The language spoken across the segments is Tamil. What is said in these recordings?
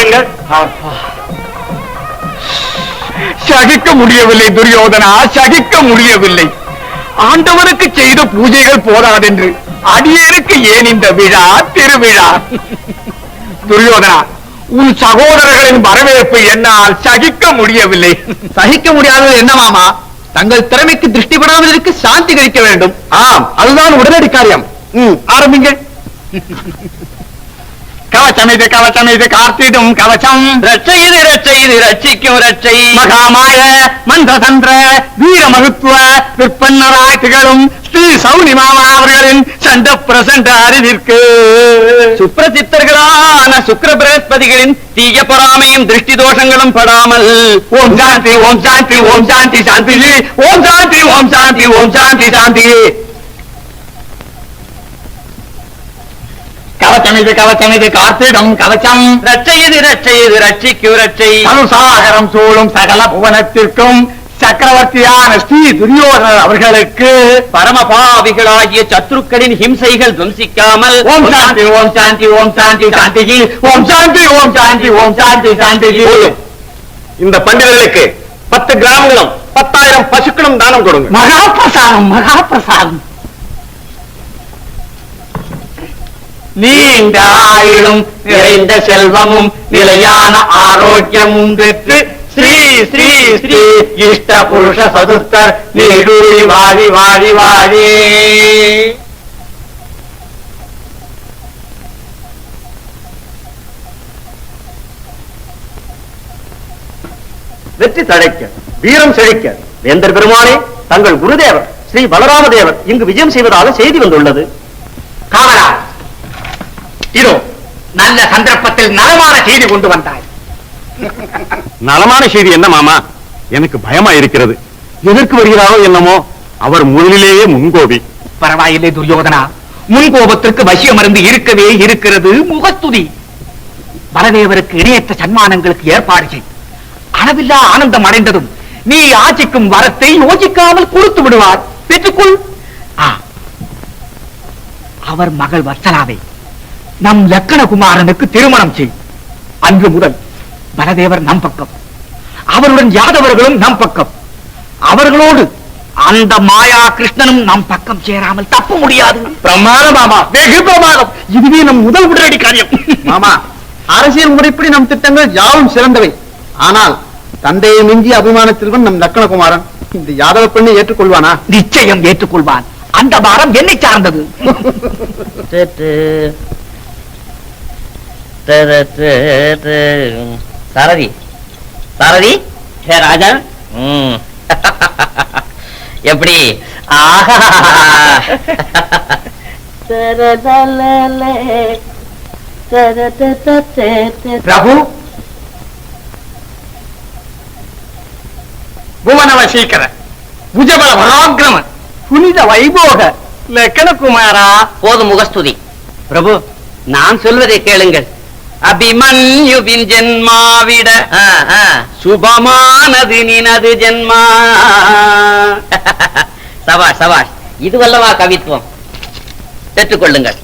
பாருங்கள் சகிக்க முடியவில்லை துரியோதனா சகிக்க முடியவில்லை. ஆண்டவனுக்கு செய்த பூஜைகள் போதாதென்று அடியேருக்கு ஏன் இந்த விழா திருவிழா? துரியோதனா உன் சகோதரர்களின் வரவேற்பு என்னால் சகிக்க முடியவில்லை. சகிக்க முடியாதது என்ன மாமா? தங்கள் திறமைக்கு திருஷ்டிப்படாததற்கு சாந்தி கழிக்க வேண்டும். ஆம். அதுதான் உடனடி காரியம். ம், ஆரம்பிங்கள். கவச்சம் இது கவச்சம் இது காத்திடும் கவச்சம் ரட்சை இது ரட்சை இது ரட்சிக்கும் ரட்சை மகாமாய மந்திரதந்திர வீர மருத்துவ விற்பன்னராய் திகழும் ஸ்ரீ சௌனி மாமா அவர்களின் சண்ட பிரசண்ட அறிவிற்கு. சுப்ரசித்தர்களான சுக்கிர பிரகஸ்பதிகளின் தீய பொறாமையும் திருஷ்டி தோஷங்களும் படாமல். ஓம் சாந்தி ஓம் சாந்தி ஓம் சாந்தி சாந்தி. ஓம் சாந்தி ஓம் சாந்தி ஓம் சாந்தி சாந்தி. கவச்சம் இது கவச்சம் இது காத்திடும் கவச்சம். ரட்சை இது ரட்சை இது ரட்சிக்கும் ரட்சை சனுசாகரம் சூழும் சகல புவனத்திற்கும் சக்கரவர்த்தியான ஸ்ரீ துரியோதனர் அவர்களுக்கு பரமபாவிகளாகிய சத்ருக்களின் ஹிம்சைகள் துவம்சிக்காமல் ஓம் சாந்தி ஓம் சாந்தி ஓம் சாந்தி சாந்தி ஓம் சாந்தி ஓம் சாந்தி ஓம் சாந்தி சாந்தி இந்த பண்டிதர்களுக்கு பத்து கிராமங்களும் பத்தாயிரம் பசுக்களும் தானம் கொடுங்க. மகா பிரசாதம் மகா பிரசாதம் நீண்ட ஆயுளும் நிறைந்த செல்வமும் நிலையான ஆரோக்கியமும் பெற்று ஸ்ரீ ஸ்ரீ ஸ்ரீ இஷ்ட புருஷ சதுர்த்தர் நீடூரி வாழி வாழி வாழி வெற்றி தழைக்க வீரம் செழிக்க வேந்தர் பெருமானே தங்கள் குருதேவர் ஸ்ரீ பலராமதேவர் இங்கு விஜயம் செய்வதாக செய்தி வந்துள்ளது. காமராஜ் இதோ நல்ல சந்தர்ப்பத்தில் நலமான செய்தி கொண்டு வந்தாய். நலமான செய்தி என்ன மாமா? எனக்கு பயமா இருக்கிறது. எதற்கு வருகிறாரோ என்னமோ அவர் முதலிலேயே முன்கோபி. பரவாயில்லை துரியோதனா. முன்கோபத்திற்கு வசிய மருந்து இருக்கவே இருக்கிறது முகஸ்துதி பலதேவருக்கு இணையற்ற சன்மானங்களுக்கு ஏற்பாடு செய். அளவில்லா ஆனந்தம் அடைந்ததும் நீ ஆட்சிக்கும் வரத்தை யோசிக்காமல் கொடுத்து விடுவார். பெற்றுக்கொள். அவர் மகள் வத்சலாவை. நம் லக்கணகுமாரனுக்கு திருமணம் செய். அன்று முதல் பலதேவர் நம் பக்கம். அவருடன் யாதவர்களும் நம் பக்கம். அவர்களோடு அந்த மாயா கிருஷ்ணனும் நம் பக்கம் சேராமல் தப்ப முடியாது. பிரமாதம் மாமா. வெகு பிரமாதம். இதுவே நம் முதல் உடனடி காரியம். மாமா அரசியல் முறைப்படி நம் திட்டங்கள் யாவும் சிறந்தவை. ஆனால் தந்தையை மிஞ்சிய அபிமானத்திற்கும் நம் லக்கணகுமாரன். இந்த யாதவ பெண்ணை ஏற்றுக்கொள்வானா? நிச்சயம் ஏற்றுக்கொள்வான். அந்த பாரம் என்னை சார்ந்தது. சாரதி. சாரதி? ஹே ராஜா எப்படி? ஆஹா. பிரபு? புவன வசீகர புஜபல பராக்கிரம புனித வைபோக. லக்கணகுமாரா. போதும் முகஸ்துதி. பிரபு நான் சொல்வதை கேளுங்கள். அபிமன்யுவின் ஜென்மாவிட சுபமானது நினது ஜென்மா. சபாஷ் சபாஷ் இதுவல்லவா கவித்துவம். பெற்றுக்கொள்ளுங்கள்.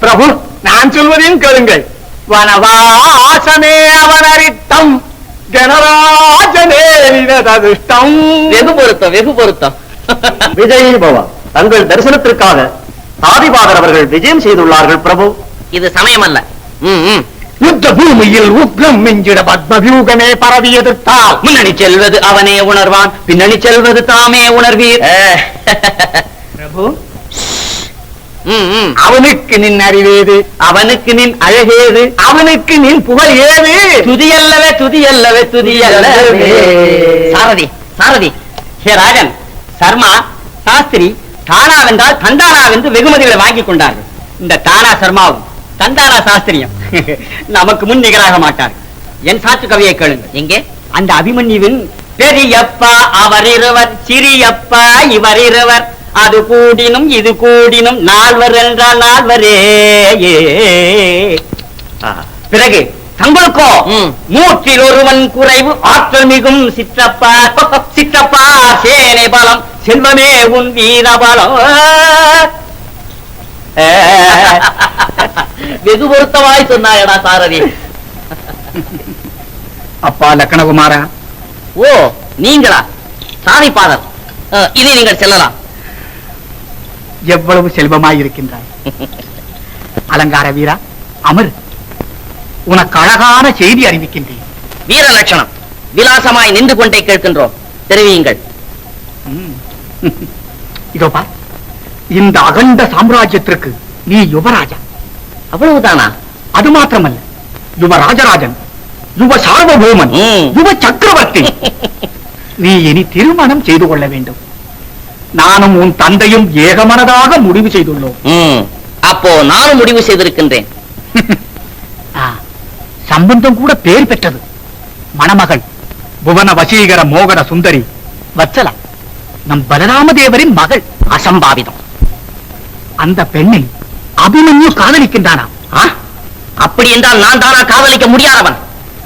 பிரபு நான் சொல்வதையும் கேளுங்கள். வனவாசமே அவனரித்தம் கணராஜனே அதிர்ஷ்டம் வெகு பொருத்தம் வெகு பொருத்தம். விஜயி பவா தங்கள் தரிசனத்திற்காக ஆதிபாதர் அவர்கள் விஜயம் செய்துள்ளார்கள் பிரபு. இது சமயம் அல்ல ம், ம். யுத்த பூமியில் உக்ரம் மிஞ்சிட பத்மவியூகமே பரவி எதிர்த்தால். முன்னணி செல்வது அவனே உணர்வான் பின்னணி செல்வது தாமே உணர்வீர். பிரபு. அவனுக்கு நின் அறிவேது. அவனுக்கு நின் அழகேது. அவனுக்கு நின் புகழ் ஏது. துதியல்லவே துதியல்லவே துதியல்லவே. சாரதி சாரதி. ஹே ராஜன் சர்மா சாஸ்திரி தானா வென்றால் தந்தானா வென்று வெகுமதிகளை வாங்கி கொண்டார்கள். இந்த தானா சர்மாவும் தந்தானா சாஸ்திரியும். நமக்கு முன் நிகராக மாட்டார். என் சாத்து கவியை கேளுங்கள். எங்கே? அந்த அபிமன்யுவின் பெரியப்பா அவர் இருவர் சிறியப்பா இவர் இருவர் அது கூடினும் இது கூடினும் நால்வர் என்றால் நால்வரே பிறகு தங்களுக்கோ நூற்றில் ஒருவன் குறைவு ஆற்றல் மிகும் சிற்றப்பா சிற்றப்பா சேனை பலம் செல்வமே உன் வீரபலம் வெகு பொருத்தமாய் சொன்னாயடா சாரதி. அப்பா லக்கணகுமாரா? ஓ நீங்களா? சாரி பாதர் இனி நீங்கள் செல்லலாம். எவ்வளவு செல்வமாய் இருக்கின்றாய்? அலங்கார வீரா அமர். உனக்கு அழகான செய்தி அறிவிக்கின்றேன். வீர லட்சணம் விலாசமாய் நின்று கொண்டே கேட்கின்றோம். தெரிவியுங்கள். இதோ பார். இந்த அகண்ட சாம்ராஜ்யத்திற்கு நீ யுவராஜா. அவ்வளவுதானா? அது மாத்திரமல்ல. யுவ ராஜராஜன் யுவ சார்வபௌமன். யுவ சக்கரவர்த்தி. நீ இனி திருமணம் செய்து கொள்ள வேண்டும். நானும் உன் தந்தையும் ஏகமனதாக முடிவு செய்துள்ளோம். அப்போ நானும் முடிவு செய்திருக்கின்றேன். சம்பந்தம் கூட பேர் பெற்றது. மணமகள் புவன வசீகர மோகன சுந்தரி வத்சலா நம் பலராம தேவரின் மகள் அசம்பாவிதம். அந்த பெண்ணை அபிமன்யு காதலிக்கின்றானாம்? அப்படி என்றால் நான் தானா காதலிக்க முடியாதவன்.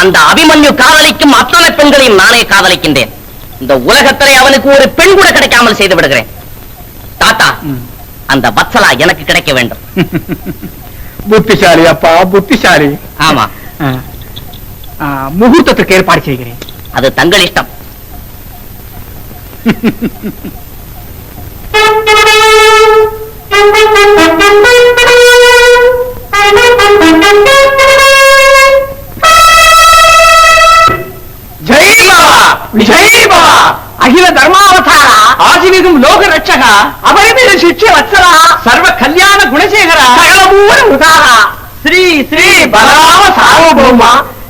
அந்த அபிமன்யு காதலிக்கும் அத்தனை பெண்களையும் நானே காதலிக்கின்றேன். இந்த உலகத்திலே அவனுக்கு ஒரு பெண் கூட கிடைக்காமல் செய்து விடுகிறேன் தாத்தா. அந்த வத்சலா எனக்கு கிடைக்க வேண்டும். புத்திசாலி அப்பா புத்திசாலி. ஆமா. முகூர்த்தத்துக்கு ஏற்பாடு செய்கிறேன். அது தங்கள் இஷ்டம். అపరిమిత శిక్ష వత్సల సర్వ కళ్యాణ గుణశేఖర సకలమూల హృదాహ శ్రీ శ్రీ బలరామ సార్వభౌమ.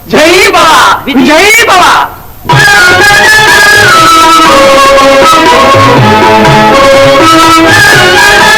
జై బవ జై బవ Thank you.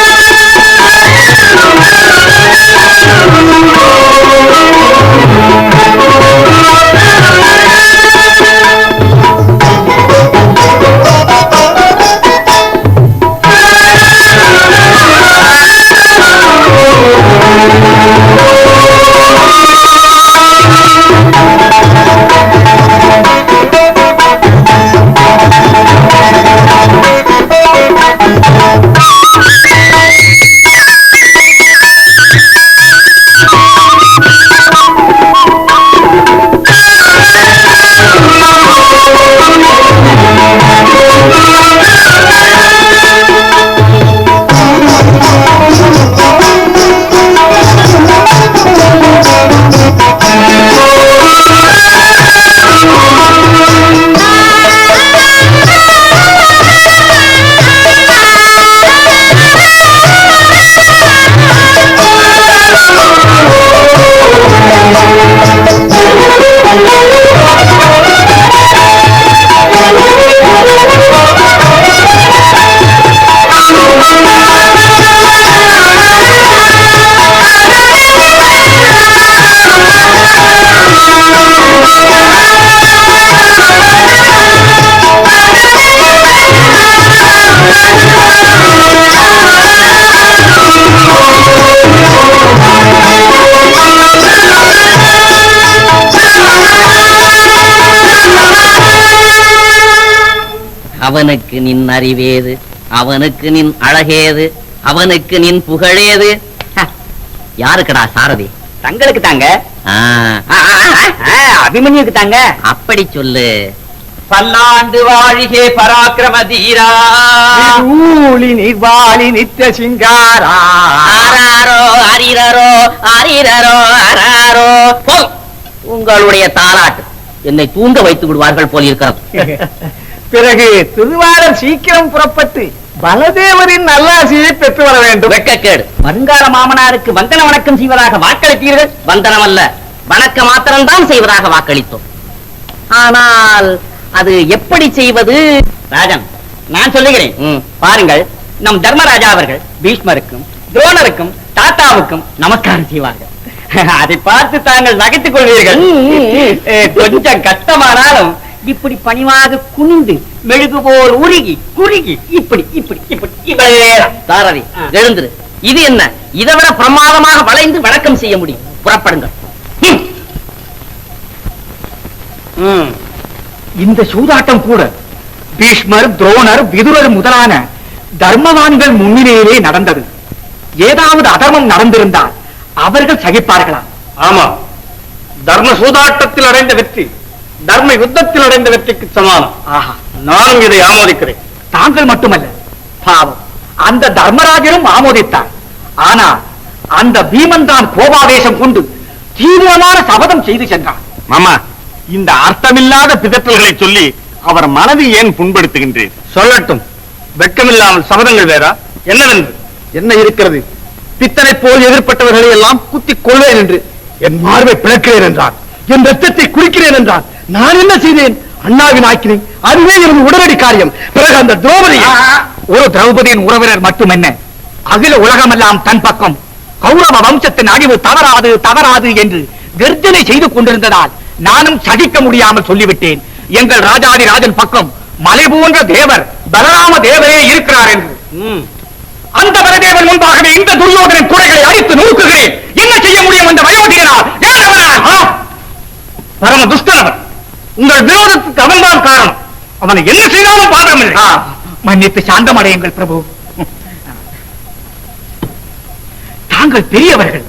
அவனுக்கு நின் அறிவேது அவனுக்கு நின் அழகேது அவனுக்கு நின் புகழேது. யாருக்குடா சாரதி? தங்களுக்கு தாங்க. ஆ, ஆ, ஆ, ஆ, ஆ, அபிமன்யுக்கு தாங்க. அப்படி சொல்லு. பல்லாண்டு வாழிகே பராக்கிரம தீரா. ஊழி நிர்வாணி நித்திய சிங்காரா. ஆராரோ அரிரரோ அரிரரோ அராரோ. உங்களுடைய தாலாட்டு. என்னை தூங்க வைத்து விடுவார்கள் போல் இருக்கிறது. பிறகு திருவாளர் சீக்கிரம் புறப்பட்டு பலதேவரின் நல்லாசியை பெற்று வர வேண்டும். வெட்கக்கேடு வருங்கால மாமனாருக்கு வந்தன வணக்கம் செய்வதாக வாக்களித்தீர்கள்? வந்தனம் அல்ல வணக்க மாத்திரம்தான் செய்வதாக வாக்களித்தோம். ஆனால் அது எப்படி செய்வது? ராஜன் நான் சொல்லுகிறேன். பாருங்கள் நம் தர்மராஜா அவர்கள் பீஷ்மருக்கும் துரோணருக்கும் தாத்தாவுக்கும் நமஸ்காரம் செய்வார்கள். அதை பார்த்து தாங்கள் நகைத்துக் கொள்வீர்கள். கொஞ்சம் கஷ்டமானாலும் இப்படி பணிவாக குனிந்து மெழுகு போல் உருகி குறுகி. இப்படி இப்படி இப்படி இவ்வளவுதான். தாரதி. எழுந்துரு. இது என்ன? இதை விட பிரமாதமாக வளைந்து வணக்கம் செய்ய முடியும். புறப்படுங்கள். இந்த சூதாட்டம் கூட பீஷ்மர் துரோணர் விதுரர் முதலான தர்மவான்கள் முன்னிலையிலே நடந்தது. ஏதாவது அதர்மம் நடந்திருந்தால் அவர்கள் சகிப்பார்களா? ஆமா தர்ம சூதாட்டத்தில் அடைந்த வெற்றி. தர்ம யுத்தத்தில் அடைந்த வெற்றிக்கு சமானம். ஆஹா. நானும் இதை ஆமோதிக்கிறேன். தாங்கள் மட்டுமல்ல பாவம். அந்த தர்மராஜனும் ஆமோதித்தார். ஆனா அந்த பீமன் தான் கோபாவேசம் கொண்டு தீவிரமான சபதம் செய்து சென்றான் மாமா இந்த அர்த்தமில்லாத பிதற்றல்களை சொல்லி அவர் மனதை ஏன் புண்படுத்துகின்றேன் சொல்லட்டும். வெட்கமில்லாமல் சபதங்கள் வேறா? என்னவென்று என்ன இருக்கிறது? பித்தனை போல் எதிர்ப்பட்டவர்களை எல்லாம் குத்திக் கொள்வேன் என்று என் மார்பை பிளக்கிறேன் என்றான் என் ரத்தத்தை குடிக்கிறேன் என்றான் நான் என்ன செய்தேன்? அண்ணாவின் ஆக்கினேன் அதுவே எனது உடனடி காரியம். பிறகு அந்த திரௌபதி ஒரு திரௌபதியின் உறவினர் மட்டுமென்ன அகில உலகமெல்லாம் தன் பக்கம். கௌரவ வம்சத்தின் அழிவு தவறாது தவறாது என்று கர்ஜனை செய்து கொண்டிருந்ததால் நானும் சகிக்க முடியாமல் சொல்லிவிட்டேன். எங்கள் ராஜாதி ராஜன் பக்கம் மலை போன்ற தேவர் பலராம தேவரே இருக்கிறார் என்று. அந்த பரதேவன் முன்பாகவே இந்த துரியோதனின் குறைகளை அழித்து நோக்குகிறேன் என்ன செய்ய முடியும் அந்த வயோதிகனால்? பரம துஷ்டனவன் உங்கள் விரோதத்துக்கு அவன்தான் காரணம். அவனை என்ன செய்தாலும் பாதகமில்லை ஆ, மன்னித்து சாந்தமடையுங்கள் பிரபு. தாங்கள் பெரியவர்கள்.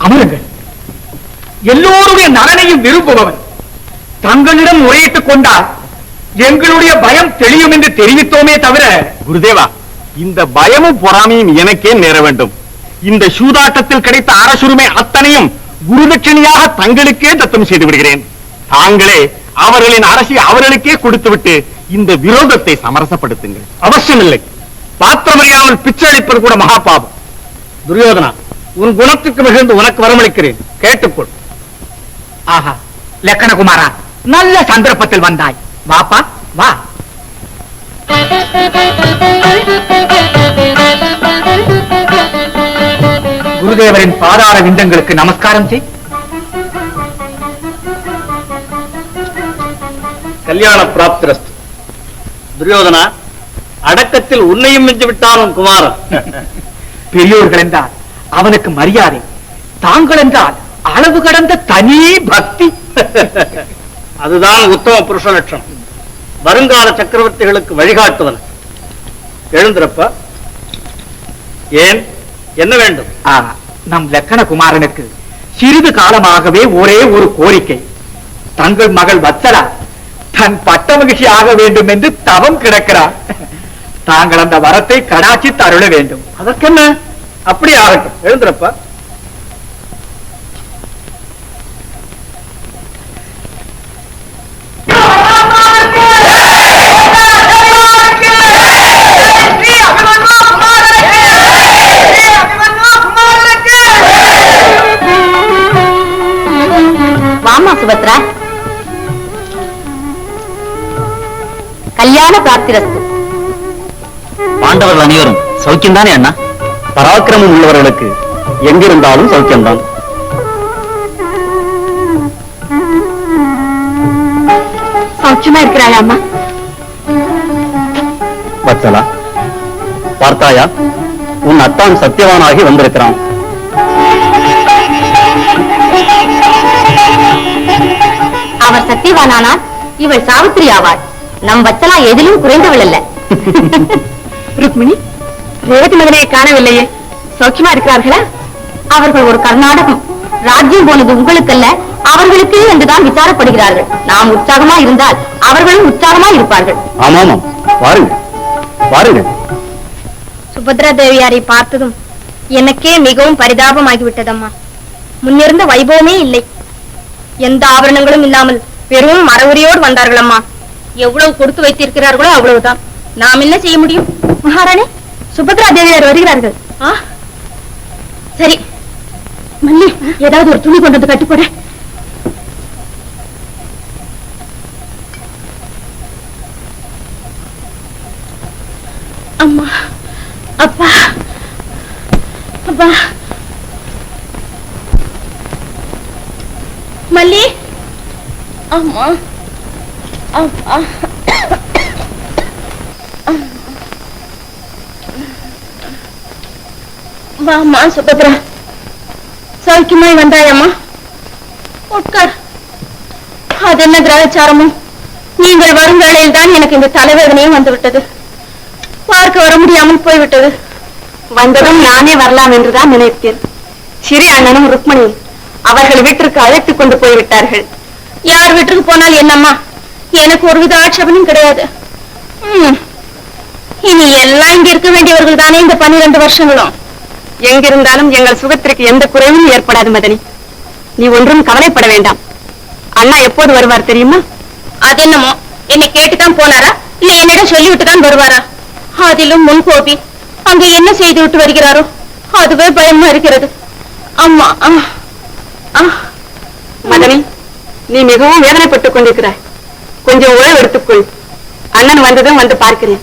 அமருங்கள். எல்லோருடைய நலனையும் விரும்புபவன். தங்களிடம் முறையிட்டுக் கொண்டால் எங்களுடைய பயம் தெளியும் என்று தெரிவித்தோமே தவிர குருதேவா இந்த பயமும் பொறாமையும் எனக்கே நேர வேண்டும். இந்த சூதாட்டத்தில் கிடைத்த அரசுரிமை அத்தனையும் குருதட்சணியாக தங்களுக்கே தத்தம் செய்து விடுகிறேன். தாங்களே அவர்களின் அரசை அவர்களுக்கே கொடுத்துவிட்டு இந்த விரோதத்தை சமரசப்படுத்துங்கள். அவசியமில்லை. பாத்திரமறியாமல் பிச்சை அளிப்பது கூட மகா பாவம் துரியோதனா உன் குணத்துக்கு மிகுந்து உனக்கு வரமளிக்கிறேன். கேட்டுக்கொள். ஆஹா லக்கணகுமாரா நல்ல சந்தர்ப்பத்தில் வந்தாய். வாப்பா வா. குருதேவரின் பாதார விந்தங்களுக்கு நமஸ்காரம் செய். கல்யாண பிராப்திரஸ்து துரியோதனா அடக்கத்தில் உன்னையும் மிஞ்சி விட்டாலும் குமாரன். பெரியோர்கள் என்றால் அவனுக்கு மரியாதை தாங்கள் என்றால் அளவு கடந்த தனி பக்தி. அதுதான் உத்தம புருஷ லட்சணம். வருங்கால சக்கரவர்த்திகளுக்கு வழிகாட்டுவன். எழுந்திரப்பா ஏன் என்ன வேண்டும்? நம் லக்கணகுமாரனுக்கு சிறிது காலமாகவே ஒரே ஒரு கோரிக்கை. தங்கள் மகள் வத்சலா தன் பட்ட மகிழ்ச்சி ஆக வேண்டும் என்று தவம் கிடக்கிறார். தாங்கள் அந்த வரத்தை கடாச்சி தருள வேண்டும். அதற்கென்ன? அப்படி ஆகட்டும். எழுந்திரப்பா. பிராப்திரஸ்து பாண்டவர்கள் அனைவரும் சௌக்கியம்தானே அண்ணா? பராக்கிரமம் உள்ளவர்களுக்கு எங்கிருந்தாலும் சௌக்கியம்தான். சௌக்கியமா இருக்கிறாயா அம்மா? வத்சலா பார்த்தாயா? உன் அத்தான் சத்தியவானாகி வந்திருக்கிறான். அவர் சத்தியவானானால் இவள் சாவித்திரி ஆவாள். நம் வச்சலா எதிலும் குறைந்தவள் அல்ல ருக்மிணி ரேவதி மகனை காணவில்லையே. சௌக்கியமா இருக்கிறார்களா? அவர்கள் ஒரு கர்நாடகம். ராஜ்யம் போனது உங்களுக்கல்ல. அவர்களுக்கு என்றுதான் விசாரப்படுகிறார்கள். நாம் உற்சாகமா இருந்தால் அவர்களும் உற்சாகமா இருப்பார்கள். ஆமாமாம். வாருங்கள். வாருங்கள். சுபத்ரா தேவியாரை பார்த்ததும் எனக்கே மிகவும் பரிதாபமாகிவிட்டதம்மா. முன்னிருந்த வைபவமே இல்லை. எந்த ஆபரணங்களும் இல்லாமல் வெறும் மரவுரியோடு வந்தார்கள் அம்மா எவ்வளவு கொடுத்து வைத்திருக்கிறார்களோ அவ்வளவுதான். நாம் என்ன செய்ய முடியும்? மகாராணி சுபத்ரா தேவியார் வருகிறார்கள். சரி. மல்லி ஏதாவது ஒரு துணி கொண்டு வந்து கட்டி போட. அம்மா அப்பா அப்பா. மல்லி அம்மா. வாம்மா சுபத்ரா. சௌக்கியமாய் வந்தாயம்மா? உட்கார். அது என்ன கிரகச்சாரமும் நீங்கள் வரும் வேளையில் தான் எனக்கு இந்த தலைவேதனையும் வந்துவிட்டது. பார்க்க வர முடியாமல் போய்விட்டது. வந்ததும் நானே வரலாம் என்றுதான் நினைத்தேன். சிறிய அண்ணனும் ருக்மணியும் அவர்கள் வீட்டிற்கு அழைத்துக் கொண்டு போய்விட்டார்கள். யார் வீட்டுக்கு போனால் என்னம்மா? எனக்கு ஒருவித ஆட்சேபனும் கிடையாது. இனி எல்லாம் இங்க இருக்க வேண்டியவர்கள் தானே இந்த பன்னிரண்டு வருஷங்களும். எங்கிருந்தாலும் எங்கள் சுகத்திற்கு எந்த குறைவும் ஏற்படாது மதனி. நீ ஒன்றும் கவலைப்பட வேண்டாம். அண்ணா எப்போது வருவார் தெரியுமா? அது என்னமோ? என்னை கேட்டுதான் போனாரா? இல்ல என்னிடம் சொல்லிவிட்டு தான் வருவாரா அதிலும் முன்கோபி அங்க என்ன செய்து விட்டு வருகிறாரோ? அதுவே பயமா இருக்கிறது. அம்மா. மதனி நீ மிகவும் வேதனைப்பட்டுக் கொண்டிருக்கிறாய். கொஞ்சம் உழவு எடுத்துக்கொள். அண்ணன் வந்ததும் வந்து பார்க்கிறேன்.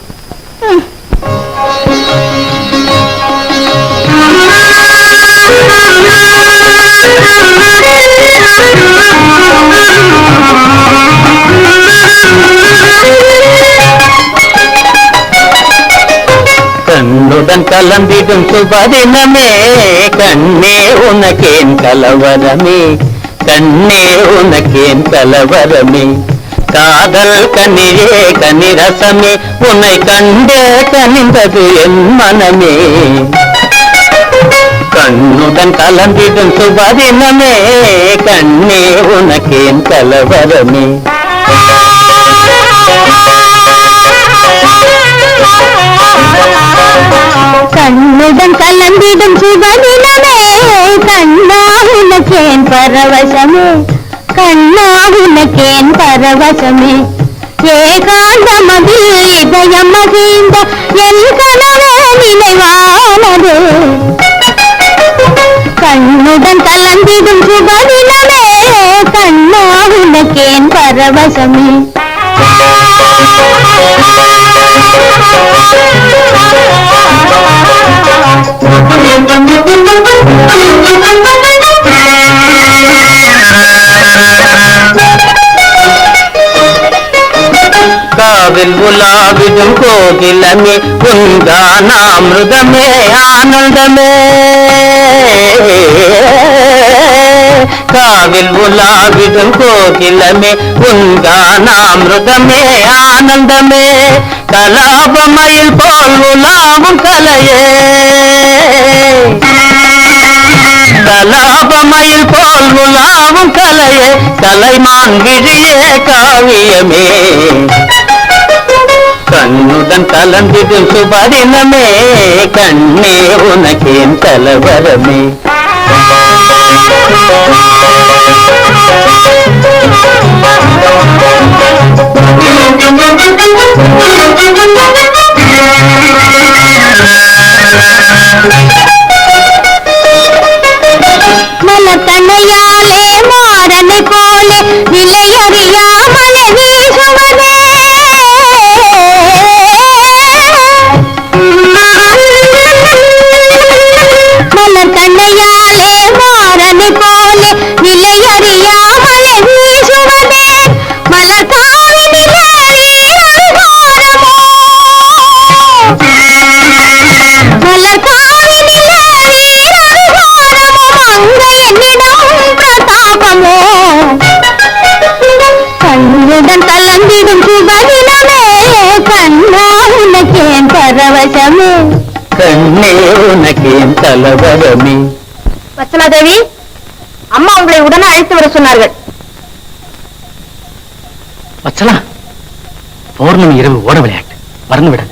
கண்ணுடன் கலந்திடும் சுபதினமே கண்ணே உனக்கேன் கலவரமே கண்ணே உனக்கேன் கலவரமே. காதல் கண்ணிலே கண்ணிரசமே உன்னை கண்டே கனிந்தது என் மனமே. கண்ணுடன் கலந்திடும் சுபதினமே கண்ணே உனக்கேன் கலவரமே. கண்ணுடன் கலந்திடும் சுபதினமே கண்ணா உனக்கேன் பரவசமே. கண்ணா உனக்கேன் பரவசமே. ஏகாந்தமதில் இதயம் மகிழ்ந்த என் கனவே நினைவானது. கண்ணுடன் கலந்திடும் சுபநிலமே கண்ணா உனக்கேன் பரவசமே. காவில் உலாவிடும் கோகிலமே உங்கானாமிருதமே ஆனந்தமே. காவில் உலாவிடும் கோகிலமே உங்கானாமிருதமே ஆனந்தமே. கலாபமயில் போல் உலாவும் கலையே. கலாபமயில் போல் உலாவும் கலையே கலைமான் விழியே காவியமே கண்ணுடன் கலந்திடும் சுபதினமே கண்ணே உனக்கேன் கலவரமே Thank you. பரவசமே கண்ணே உனக்கேன் கலவரமே வச்சலாதேவி அம்மா உங்களை உடனே அழைத்து வர சொன்னார்கள். வச்சலாம் பௌர்ணமி இரவு ஓட விளையாட்டு. மறந்து விடாது